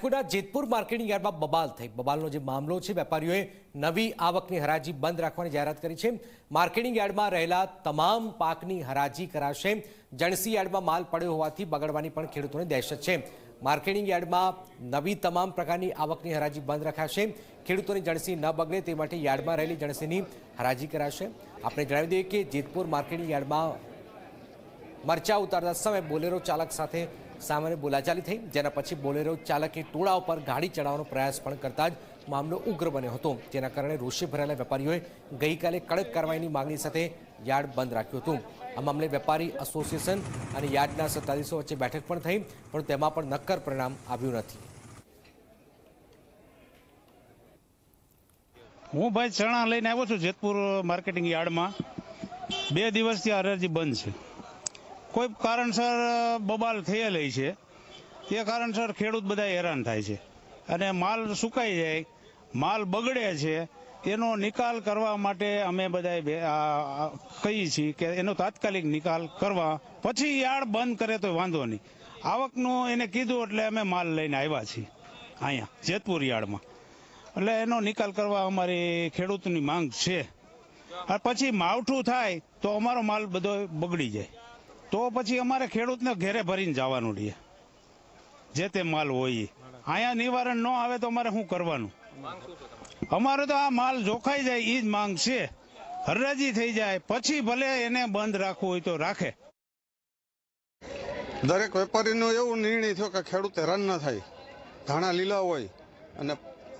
રાજકોટના જેતપુર માર્કેટિંગ યાર્ડમાં બબાલ થઈ. બબાલનો જે મામલો છે, વેપારીઓએ નવી આવકની હરાજી બંધ રાખવાની જાહેરાત કરી છે. માર્કેટિંગ યાર્ડમાં રહેલા તમામ પાકની હરાજી કરાશે. જણસી યાર્ડમાં માલ પડ્યો હોવાથી બગડવાની પણ ખેડૂતોને દહેશત છે. માર્કેટિંગ યાર્ડમાં નવી તમામ પ્રકારની આવકની હરાજી બંધ રખાશે. ખેડૂતોની જણસી ન બગડે તે માટે યાર્ડમાં રહેલી જણસીની હરાજી કરાશે. આપણે જણાવી દઈએ કે જેતપુર માર્કેટિંગ યાર્ડમાં મરચા ઉતારતા સમયે બોલેરો ચાલક સાથે સામાન્ય બોલાચાલી થઈ. જેના પછી બોલેરો ચાલકે ટોળા ઉપર ગાડી ચડાવવાનો પ્રયાસ પણ કરતા જ મામલો ઉગ્ર બન્યો હતો. જેના કારણે રોષે ભરાયેલા વેપારીઓએ ગઈકાલે કડક કાર્યવાહીની માંગણી સાથે યાર્ડ બંધ રાખ્યું હતું. આ મામલે વેપારી એસોસિએશન અને યાર્ડના સત્તાધીશો વચ્ચે બેઠક પણ થઈ, પણ તેમાં પણ નક્કર પરિણામ આવ્યું નથી. હું ભાઈ ચણા લઈને આવ્યો છું જેતપુર માર્કેટિંગ યાર્ડમાં. બે દિવસથી આ બંધ છે. કોઈ કારણસર બબાલ થયેલી છે. તે કારણસર ખેડૂત બધા હેરાન થાય છે. અને માલ સુકાઈ જાય, માલ બગડે છે, એનો નિકાલ કરવા માટે અમે બધા કહીએ છીએ કે એનો તાત્કાલિક નિકાલ કરવા. પછી યાર્ડ બંધ કરે તો વાંધો નહીં. આવકનું એને કીધું એટલે અમે માલ લઈને આવ્યા છીએ, અહીંયા, જેતપુર યાર્ડમાં. એટલે એનો નિકાલ કરવા અમારી ખેડૂતની માંગ છે. પછી માવઠું થાય તો અમારો માલ બધો બગડી જાય. તો પછી અમારે ખેડૂતને ઘેરે ભરીને જવાનું રહીએ જે તે માલ હોય. અહીંયા નિવારણ ન આવે તો અમારે શું કરવાનું? અમારે તો આ માલ જોખાઈ જાય એ જ માંગ છે. હરરાજી થઈ જાય. પછી ભલે એને બંધ રાખવું હોય તો રાખે. દરેક વેપારીનો એવો નિર્ણય થયો કે ખેડૂત હેરાન ન થાય. ધાણા લીલા હોય અને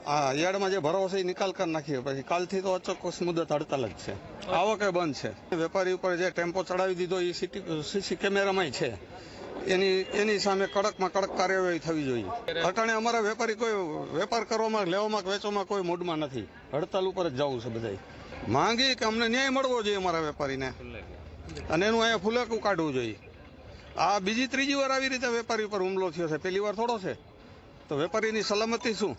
આ યાર્ડમાં જે ભરાવો છે એ નિકાલ કરી નાખીએ. પછી કાલથી તો અચોક્કસ મુદત હડતાલ જ છે. આવકે બંધ છે. વેપારી ઉપર જે ટેમ્પો ચડાવી દીધો, એ સીસી કેમેરામાં છે. એની એની સામે કડકમાં કડક કાર્યવાહી થવી જોઈએ. અટાણે અમારા વેપારી કોઈ વેપાર કરવામાં, લેવામાં, વેચવામાં કોઈ મૂડમાં નથી. હડતાલ ઉપર જ જવું છે બધાય. માંગી કે અમને ન્યાય મળવો જોઈએ અમારા વેપારીને. અને એનું અહીંયા ફુલેકું કાઢવું જોઈએ. આ બીજી ત્રીજી વાર આવી રીતે વેપારી ઉપર હુમલો થયો છે. પહેલી વાર થોડો છે. તો વેપારીની સલામતી શું?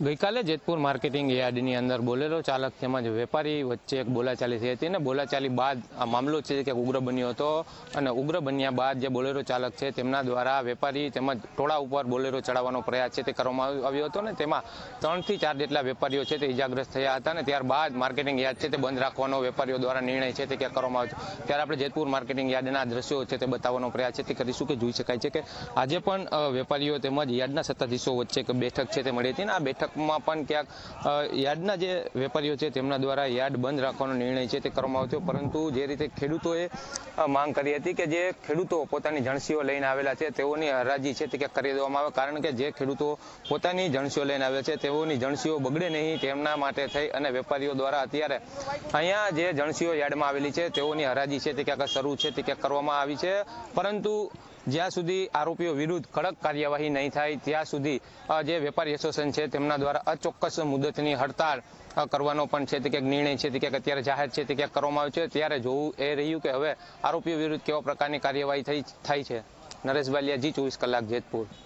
ગઈકાલે જેતપુર માર્કેટિંગ યાર્ડની અંદર બોલેરો ચાલક તેમજ વેપારી વચ્ચે એક બોલાચાલી થઈ હતી અને બોલાચાલી બાદ આ મામલો છે કે ઉગ્ર બન્યો હતો અને ઉગ્ર બન્યા બાદ જે બોલેરો ચાલક છે તેમના દ્વારા વેપારી તેમજ ટોળા ઉપર બોલેરો ચડાવવાનો પ્રયાસ છે તે કરવામાં આવ્યો હતો ને તેમાં ત્રણથી ચાર જેટલા વેપારીઓ છે તે ઇજાગ્રસ્ત થયા હતા અને ત્યારબાદ માર્કેટિંગ યાર્ડ છે તે બંધ રાખવાનો વેપારીઓ દ્વારા નિર્ણય છે તે ક્યાં કરવામાં આવ્યો ત્યારે આપણે જેતપુર માર્કેટિંગ યાર્ડના દ્રશ્યો છે તે બતાવવાનો પ્રયાસ છે તે કરીશું કે જોઈ શકાય છે કે આજે પણ વેપારીઓ તેમજ યાર્ડના સત્તાધીશો વચ્ચે એક બેઠક છે તે મળી હતી અને આ બેઠકમાં પણ ક્યાંક યાર્ડના જે વેપારીઓ છે તેમના દ્વારા યાર્ડ બંધ રાખવાનો નિર્ણય છે તે કરવામાં આવ્યો પરંતુ જે રીતે ખેડૂતોએ માંગ કરી હતી કે જે ખેડૂતો પોતાની જણસીઓ લઈને આવેલા છે તેઓની હરાજી છે તે ક્યાંક કરી દેવામાં આવે. કારણ કે જે ખેડૂતો પોતાની જણસીઓ લઈને આવ્યા છે તેઓની જણસીઓ બગડે નહીં તેમના માટે થઈ અને વેપારીઓ દ્વારા અત્યારે અહીંયા જે જણસીઓ યાર્ડમાં આવેલી છે તેઓની હરાજી છે તે ક્યાંક શરૂ છે તે ક્યાંક કરવામાં આવી છે. પરંતુ જ્યાં સુધી આરોપીઓ વિરુદ્ધ કડક કાર્યવાહી નહીં થાય, ત્યાં સુધી જે વેપારી એસોસિએશન છે તેમના દ્વારા અચોક્કસ મુદતની હડતાળ કરવાનો પણ છે તે ક્યાંક નિર્ણય છે તે ક્યાંક અત્યારે જાહેર છે તે ક્યાંક કરવામાં આવ્યો છે. ત્યારે જોવું એ રહ્યું કે હવે આરોપીઓ વિરુદ્ધ કેવા પ્રકારની કાર્યવાહી થઈ, થાય છે? નરેશ બાલિયા જી, ચોવીસ કલાક જેતપુર.